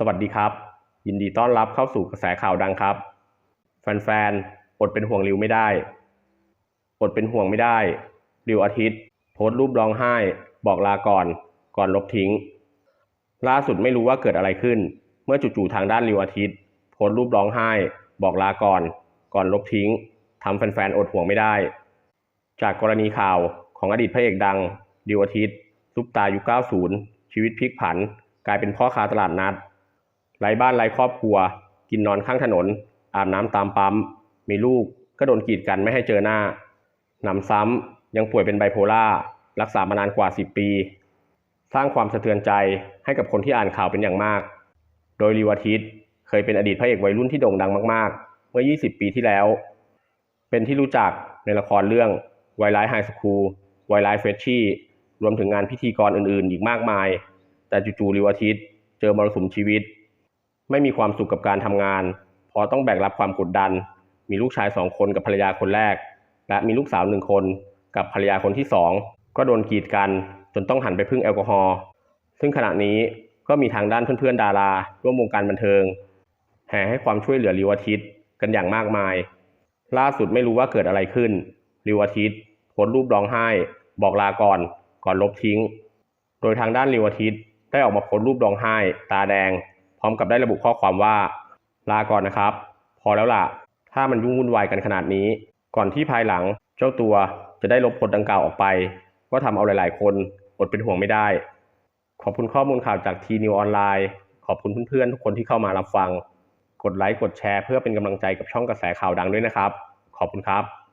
สวัสดีครับ ยินดีต้อนรับเข้าสู่กระแสข่าวดังครับ แฟนๆ อดเป็นห่วงริวไม่ได้ อดเป็นห่วงไม่ได้ ริวอาทิตย์ โพสต์รูปร้องไห้ บอกลาก่อน ก่อนลบทิ้ง ล่าสุดไม่รู้ว่าเกิดอะไรขึ้น เมื่อจู่ๆทางด้านริวอาทิตย์ โพสต์รูปร้องไห้ บอกลาก่อน ก่อนลบทิ้งทำแฟนๆ อดห่วงไม่ได้ จากกรณีข่าวของอดีตพระเอกดังดิวอาทิตย์ซุปตายุค90 ชีวิตพลิกผัน กลายเป็นพ่อค้าตลาดนัด ไร้บ้านไร้ครอบครัว กินนอนข้างถนน อาบน้ำตามปั๊ม มีลูกก็โดนกีดกันไม่ให้เจอหน้าหนำซ้ำยังป่วยเป็นไบโพล่ารักษามานานกว่า 10 ปี สร้างความสะเทือนใจให้กับคนที่อ่านข่าวเป็นอย่างมาก โดยลีวาทิตเคยเป็นอดีตพระเอกวัยรุ่นที่โด่งดังมากๆ เมื่อ 20 ปีที่แล้ว เป็นที่รู้จักในละครเรื่องไวไลท์ไฮสคูลไวไลท์เฟชชี่รวมถึงงานพิธีกรอื่นๆ อีกมากมาย แต่จู่ๆลีวาทิตเจอมรสุมชีวิต ไม่มีความสุขกับการทำงานพราะต้องแบกรับความกดดัน มีลูกชายสองคนกับภรรยาคนแรก และมีลูกสาวหนึ่งคนกับภรรยาคนที่สองก็โดนกีดกันจนต้องหันไปพึ่งแอลกอฮอล์ซึ่งขณะนี้ก็มีทางด้านเพื่อนๆดารา ร่วมวงการบันเทิง แห่ให้ความช่วยเหลือลิวอาทิตย์กันอย่างมากมาย ล่าสุดไม่รู้ว่าเกิดอะไรขึ้นลิวอาทิตย์โพสรูปร้องไห้ บอกลาก่อน ก่อนลบทิ้ง โดยทางด้านลิวอาทิตย์ได้ออกมาโพสรูปร้องไห้ ตาแดง ร้อมกับได้ระบุข้อความว่า ลาก่อนนะครับ พอแล้วล่ะ ถ้ามันยุ่งวุ่นวายกันขนาดนี้ ก่อนที่ภายหลังเจ้าตัวจะได้ลบโพสต์ดังกล่าวออกไป ก็ทำเอาหลาย ๆ คนอดเป็นห่วงไม่ได้ ขอบคุณข้อมูลข่าวจากทีนิวออนไลน์ขอบคุณเพื่อน ๆ ทุกคนที่เข้ามารับฟัง กดไลค์กดแชร์เพื่อเป็นกำลังใจกับช่องกระแสข่าวดังด้วยนะครับ ขอบคุณครับ